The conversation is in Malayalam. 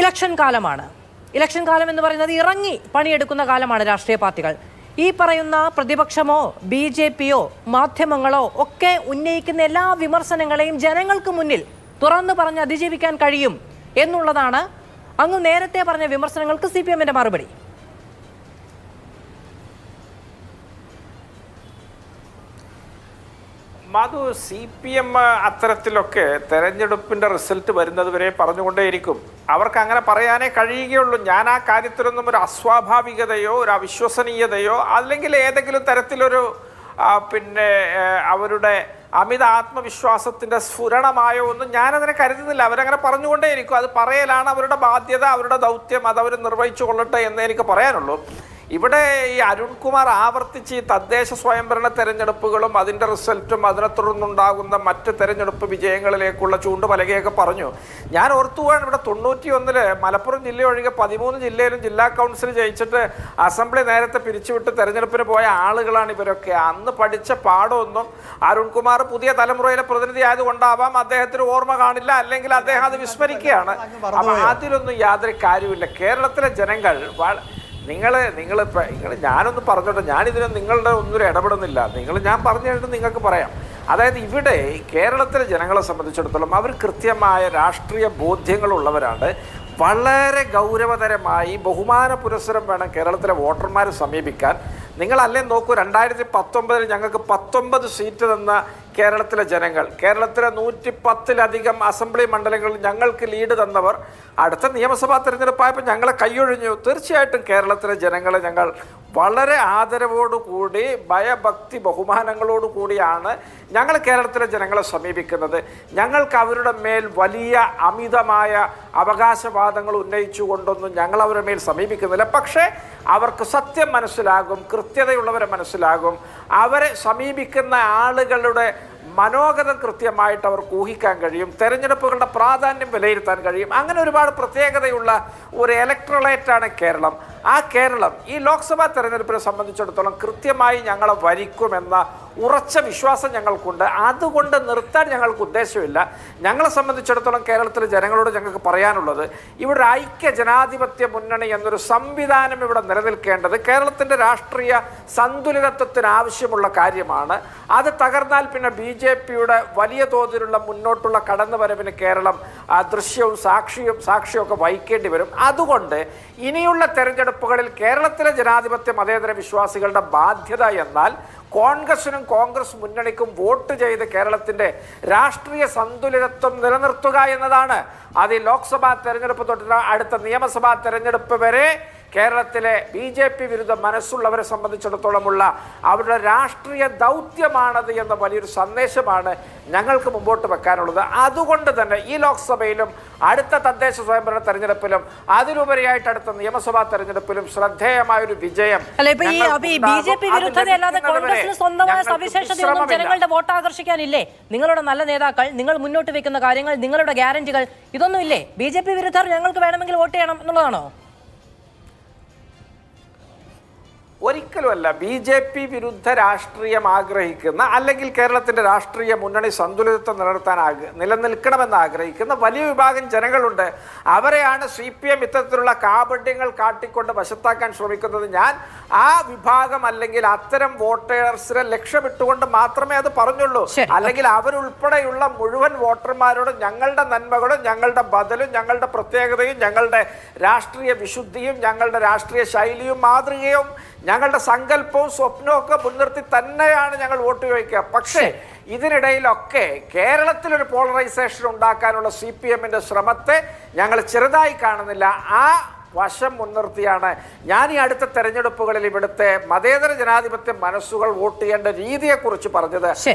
ഇലക്ഷൻ കാലമാണ്. ഇലക്ഷൻ കാലം എന്ന് പറയുന്നത് ഇറങ്ങി പണിയെടുക്കുന്ന കാലമാണ് രാഷ്ട്രീയ പാർട്ടികൾ. ഈ പറയുന്ന പ്രതിപക്ഷമോ ബി ജെ പിയോ മാധ്യമങ്ങളോ ഒക്കെ ഉന്നയിക്കുന്ന എല്ലാ വിമർശനങ്ങളെയും ജനങ്ങൾക്ക് മുന്നിൽ തുറന്നു പറഞ്ഞ് അതിജീവിക്കാൻ കഴിയും എന്നുള്ളതാണ് അങ്ങ് നേരത്തെ പറഞ്ഞ വിമർശനങ്ങൾക്ക് സി പി എമ്മിന്റെ മറുപടി. മധു സി പി എം അത്തരത്തിലൊക്കെ തെരഞ്ഞെടുപ്പിന്റെ റിസൾട്ട് വരുന്നത് വരെ പറഞ്ഞുകൊണ്ടേയിരിക്കും. അവർക്ക് അങ്ങനെ പറയാനേ കഴിയുകയുള്ളൂ. ഞാൻ ആ കാര്യത്തിലൊന്നും ഒരു അസ്വാഭാവികതയോ ഒരു അവിശ്വസനീയതയോ അല്ലെങ്കിൽ ഏതെങ്കിലും തരത്തിലൊരു പിന്നെ അവരുടെ അമിത ആത്മവിശ്വാസത്തിന്റെ സ്ഫുരണമായോ ഒന്നും ഞാനതിനെ കരുതുന്നില്ല. അവരങ്ങനെ പറഞ്ഞുകൊണ്ടേയിരിക്കും. അത് പറയലാണ് അവരുടെ ബാധ്യത അവരുടെ ദൗത്യം അത് അവർ നിർവഹിച്ചു കൊള്ളട്ടെ എന്ന് എനിക്ക് പറയാനുള്ളൂ. ഇവിടെ ഈ അരുൺകുമാർ ആവർത്തിച്ച് ഈ തദ്ദേശ സ്വയംഭരണ തെരഞ്ഞെടുപ്പുകളും അതിന്റെ റിസൾട്ടും അതിനെ തുടർന്നുണ്ടാകുന്ന മറ്റ് തെരഞ്ഞെടുപ്പ് വിജയങ്ങളിലേക്കുള്ള ചൂണ്ടുപലകയൊക്കെ പറഞ്ഞു. ഞാൻ ഓർത്തു പോവാണ് ഇവിടെ തൊണ്ണൂറ്റി ഒന്നിൽ മലപ്പുറം ജില്ല ഒഴികെ പതിമൂന്ന് ജില്ലയിലും ജില്ലാ കൗൺസിൽ ജയിച്ചിട്ട് അസംബ്ലി നേരത്തെ പിരിച്ചുവിട്ട് തെരഞ്ഞെടുപ്പിന് പോയ ആളുകളാണ് ഇവരൊക്കെ. അന്ന് പഠിച്ച പാഠമൊന്നും അരുൺകുമാർ പുതിയ തലമുറയിലെ പ്രതിനിധി ആയതുകൊണ്ടാവാം അദ്ദേഹത്തിന് ഓർമ്മ കാണില്ല. അല്ലെങ്കിൽ അദ്ദേഹം അത് വിസ്മരിക്കുകയാണ്. അപ്പം അതിലൊന്നും യാതൊരു കാര്യമില്ല കേരളത്തിലെ ജനങ്ങൾ നിങ്ങൾ നിങ്ങൾ നിങ്ങൾ ഞാനൊന്ന് പറഞ്ഞോട്ടെ ഞാനിതിനൊന്നും നിങ്ങളുടെ ഒന്നും ഇടപെടുന്നില്ല. നിങ്ങൾ ഞാൻ പറഞ്ഞു നിങ്ങൾക്ക് പറയാം. അതായത് ഇവിടെ കേരളത്തിലെ ജനങ്ങളെ സംബന്ധിച്ചിടത്തോളം അവർ കൃത്യമായ രാഷ്ട്രീയ ബോധ്യങ്ങളുള്ളവരാണ്. വളരെ ഗൗരവതരമായി ബഹുമാന പുരസ്സരം വേണം കേരളത്തിലെ വോട്ടർമാരെ സമീപിക്കാൻ. നിങ്ങളല്ലേ നോക്കൂ രണ്ടായിരത്തി പത്തൊമ്പതിൽ ഞങ്ങൾക്ക് പത്തൊമ്പത് സീറ്റ് തന്ന കേരളത്തിലെ ജനങ്ങൾ കേരളത്തിലെ നൂറ്റി പത്തിലധികം അസംബ്ലി മണ്ഡലങ്ങളിൽ ഞങ്ങൾക്ക് ലീഡ് തന്നവർ അടുത്ത നിയമസഭാ തിരഞ്ഞെടുപ്പായപ്പോൾ ഞങ്ങളെ കൈയൊഴിഞ്ഞു. തീർച്ചയായിട്ടും കേരളത്തിലെ ജനങ്ങളെ ഞങ്ങൾ വളരെ ആദരവോടുകൂടി ഭയഭക്തി ബഹുമാനങ്ങളോടു കൂടിയാണ് ഞങ്ങൾ കേരളത്തിലെ ജനങ്ങളെ സമീപിക്കുന്നത്. ഞങ്ങൾക്ക് അവരുടെ മേൽ വലിയ അമിതമായ അവകാശവാദങ്ങൾ ഉന്നയിച്ചുകൊണ്ടൊന്നും ഞങ്ങൾ അവരുടെ മേൽ സമീപിക്കുന്നില്ല. പക്ഷേ അവർക്ക് സത്യം മനസ്സിലാകും കൃത്യതയുള്ളവരെ മനസ്സിലാകും. അവരെ സമീപിക്കുന്ന ആളുകളുടെ മനോഗതം കൃത്യമായിട്ട് അവർക്ക് ഊഹിക്കാൻ കഴിയും തെരഞ്ഞെടുപ്പുകളുടെ പ്രാധാന്യം വിലയിരുത്താൻ കഴിയും. അങ്ങനെ ഒരുപാട് പ്രത്യേകതയുള്ള ഒരു ഇലക്ട്രലേറ്റാണ് കേരളം. ആ കേരളം ഈ ലോക്സഭാ തെരഞ്ഞെടുപ്പിനെ സംബന്ധിച്ചിടത്തോളം കൃത്യമായി ഞങ്ങളെ വരിക്കുമെന്ന ഉറച്ച വിശ്വാസം ഞങ്ങൾക്കുണ്ട്. അതുകൊണ്ട് നിർത്താൻ ഞങ്ങൾക്ക് ഉദ്ദേശമില്ല. ഞങ്ങളെ സംബന്ധിച്ചിടത്തോളം കേരളത്തിലെ ജനങ്ങളോട് ഞങ്ങൾക്ക് പറയാനുള്ളത് ഇവിടെ ഐക്യ ജനാധിപത്യ മുന്നണി എന്നൊരു സംവിധാനം ഇവിടെ നിലനിൽക്കേണ്ടത് കേരളത്തിന്റെ രാഷ്ട്രീയ സന്തുലിതത്വത്തിന് ആവശ്യമുള്ള കാര്യമാണ്. അത് തകർന്നാൽ പിന്നെ ബി ജെ പിയുടെ വലിയ തോതിലുള്ള മുന്നോട്ടുള്ള കടന്നുവരവിന് കേരളം ദൃശ്യവും സാക്ഷിയും സാക്ഷിയൊക്കെ വഹിക്കേണ്ടി വരും. അതുകൊണ്ട് ഇനിയുള്ള തെരഞ്ഞെടുപ്പുകളിൽ കേരളത്തിലെ ജനാധിപത്യ മതേതര വിശ്വാസികളുടെ ബാധ്യത എന്നാൽ കോൺഗ്രസിനും കോൺഗ്രസ് മുന്നണിക്കും വോട്ട് ചെയ്ത് കേരളത്തിന്റെ രാഷ്ട്രീയ സന്തുലിതത്വം നിലനിർത്തുക എന്നതാണ്. അത് ലോക്സഭാ തെരഞ്ഞെടുപ്പ് തൊട്ട് അടുത്ത നിയമസഭാ തെരഞ്ഞെടുപ്പ് വരെ കേരളത്തിലെ ബി ജെ പി വിരുദ്ധ മനസ്സുള്ളവരെ സംബന്ധിച്ചിടത്തോളമുള്ള അവരുടെ രാഷ്ട്രീയ ദൗത്യമാണത് എന്ന വലിയൊരു സന്ദേശമാണ് ഞങ്ങൾക്ക് മുമ്പോട്ട് വെക്കാനുള്ളത്. അതുകൊണ്ട് തന്നെ ഈ ലോക്സഭയിലും അടുത്ത തദ്ദേശ സ്വയംഭരണ തെരഞ്ഞെടുപ്പിലും അതിലുപരിയായിട്ട് അടുത്ത നിയമസഭാ തെരഞ്ഞെടുപ്പിലും ശ്രദ്ധേയമായ ഒരു വിജയം. ജനങ്ങളുടെ വോട്ട് ആകർഷിക്കാനില്ലേ? നിങ്ങളുടെ നല്ല നേതാക്കൾ നിങ്ങൾ മുന്നോട്ട് വെക്കുന്ന കാര്യങ്ങൾ നിങ്ങളുടെ ഗ്യാരണ്ടികൾ ഇതൊന്നും ഇല്ലേ ബി ജെ പി വിരുദ്ധർ ഞങ്ങൾക്ക് വേണമെങ്കിൽ വോട്ട് ചെയ്യണം എന്നുള്ളതാണോ? ഒരിക്കലുമല്ല ബി ജെ പി വിരുദ്ധ രാഷ്ട്രീയം ആഗ്രഹിക്കുന്ന അല്ലെങ്കിൽ കേരളത്തിന്റെ രാഷ്ട്രീയ മുന്നണി സന്തുലിതത്വം നിലനിർത്താൻ ആഗ്ര നിലനിൽക്കണമെന്ന് ആഗ്രഹിക്കുന്ന വലിയ വിഭാഗം ജനങ്ങളുണ്ട്. അവരെയാണ് സി പി എം ഇത്തരത്തിലുള്ള കാപട്യങ്ങൾ കാട്ടിക്കൊണ്ട് വശത്താക്കാൻ ശ്രമിക്കുന്നത്. ഞാൻ ആ വിഭാഗം അല്ലെങ്കിൽ അത്തരം വോട്ടേഴ്സിനെ ലക്ഷ്യമിട്ടുകൊണ്ട് മാത്രമേ അത് പറഞ്ഞുള്ളൂ. അല്ലെങ്കിൽ അവരുൾപ്പെടെയുള്ള മുഴുവൻ വോട്ടർമാരോട് ഞങ്ങളുടെ നന്മകളും ഞങ്ങളുടെ ബദലും ഞങ്ങളുടെ പ്രത്യേകതയും ഞങ്ങളുടെ രാഷ്ട്രീയ വിശുദ്ധിയും ഞങ്ങളുടെ രാഷ്ട്രീയ ശൈലിയും മാതൃകയും ഞങ്ങളുടെ സങ്കല്പവും സ്വപ്നവും ഒക്കെ മുൻനിർത്തി തന്നെയാണ് ഞങ്ങൾ വോട്ട് ചോദിക്കുക. പക്ഷേ ഇതിനിടയിലൊക്കെ കേരളത്തിലൊരു പോളറൈസേഷൻ ഉണ്ടാക്കാനുള്ള സി പി എമ്മിന്റെ ശ്രമത്തെ ഞങ്ങൾ ചെറുതായി കാണുന്നില്ല. ആ വശം മുൻനിർത്തിയാണ് ഞാൻ ഈ അടുത്ത തെരഞ്ഞെടുപ്പുകളിൽ ഇവിടുത്തെ മതേതര ജനാധിപത്യ മനസ്സുകൾ വോട്ട് ചെയ്യേണ്ട രീതിയെക്കുറിച്ച് പറഞ്ഞത്.